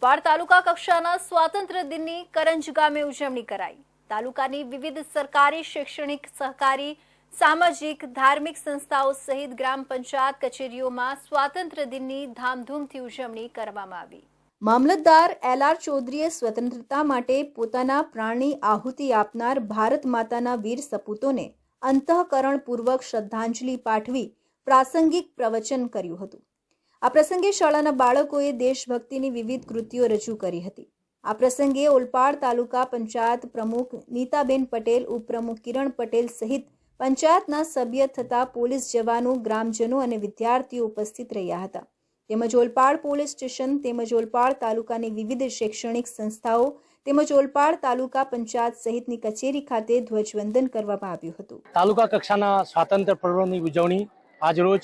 ઓલપાડ તાલુકા કક્ષાના સ્વાતંત્ર્ય દિનની કરંજ ગામે ઉજવણી કરાઈ. તાલુકાની વિવિધ સરકારી શૈક્ષણિક સહકારી, સામાજિક, ધાર્મિક સંસ્થાઓ સહિત ગ્રામ પંચાયત કચેરીઓમાં સ્વાતંત્ર્ય દિનની ધામધૂમથી ઉજવણી કરવામાં આવી. મામલતદાર એલ આર ચૌધરીએ સ્વતંત્રતા માટે પોતાના પ્રાણની આહુતિ આપનાર ભારત માતાના વીર સપૂતોને અંતઃકરણપૂર્વક શ્રદ્ધાંજલિ પાઠવી પ્રાસંગિક પ્રવચન કર્યું હતું. આ પ્રસંગે શાળાના બાળકોએ દેશભક્તિની વિવિધ કૃતિઓ રજૂ કરી હતી. આ પ્રસંગે ઓલપાડ તાલુકા પંચાયત પ્રમુખ નીતાબેન પટેલ, ઉપપ્રમુખ કિરણ પટેલ સહિત પંચાયતના સભ્ય થતા પોલીસ જવાનો, ગ્રામજનો અને વિદ્યાર્થીઓ ઉપસ્થિત રહ્યા હતા. તેમજ ઓલપાડ પોલીસ સ્ટેશન, તેમજ ઓલપાડ તાલુકાની વિવિધ શૈક્ષણિક સંસ્થાઓ, તેમજ ઓલપાડ તાલુકા પંચાયત સહિતની કચેરી ખાતે ધ્વજવંદન કરવામાં આવ્યું હતું. તાલુકા કક્ષાના સ્વાતંત્ર્ય પર્વની ઉજવણી આજરોજ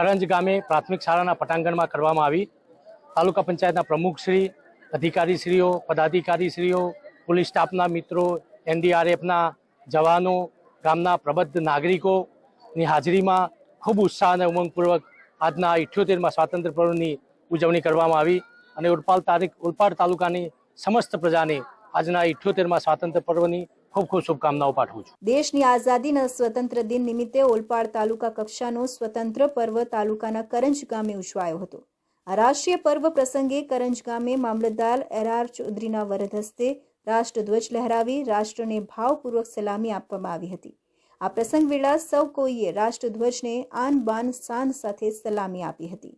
કરંજ ગામે પ્રાથમિક શાળાના પટાંગણમાં કરવામાં આવી. તાલુકા પંચાયતના પ્રમુખશ્રી, અધિકારીશ્રીઓ, પદાધિકારીશ્રીઓ, પોલીસ સ્ટાફના મિત્રો, એનડીઆરએફના જવાનો, ગામના પ્રબદ્ધ નાગરિકોની હાજરીમાં ખૂબ ઉત્સાહ અને ઉમંગપૂર્વક આજના ઇઠ્યોતેરમાં સ્વાતંત્ર્ય પર્વની ઉજવણી કરવામાં આવી અને ઓલપાડ તારીખ ઓલપાડ તાલુકાની સમસ્ત પ્રજાને આજના ઇઠ્યોતેરમાં સ્વાતંત્ર્ય પર્વની ખૂબ ખૂબ શુભકામનાઓ પાઠવું છું. દેશની આઝાદીના સ્વતંત્ર દિન નિમિત્તે ઓલપાડ તાલુકા કક્ષાનો સ્વતંત્ર પર્વ તાલુકાના કરંજ ગામે ઉજવાયો હતો. આ રાષ્ટ્રીય પર્વ પ્રસંગે કરંજ ગામે મામલતદાર એર ચૌધરીના વરદ હસ્તે રાષ્ટ્રધ્વજ લહેરાવી રાષ્ટ્રને ભાવપૂર્વક સલામી આપવામાં આવી હતી. આ પ્રસંગ વેળા સૌ કોઈએ રાષ્ટ્રધ્વજને આન બાન શાન સાથે સલામી આપી હતી.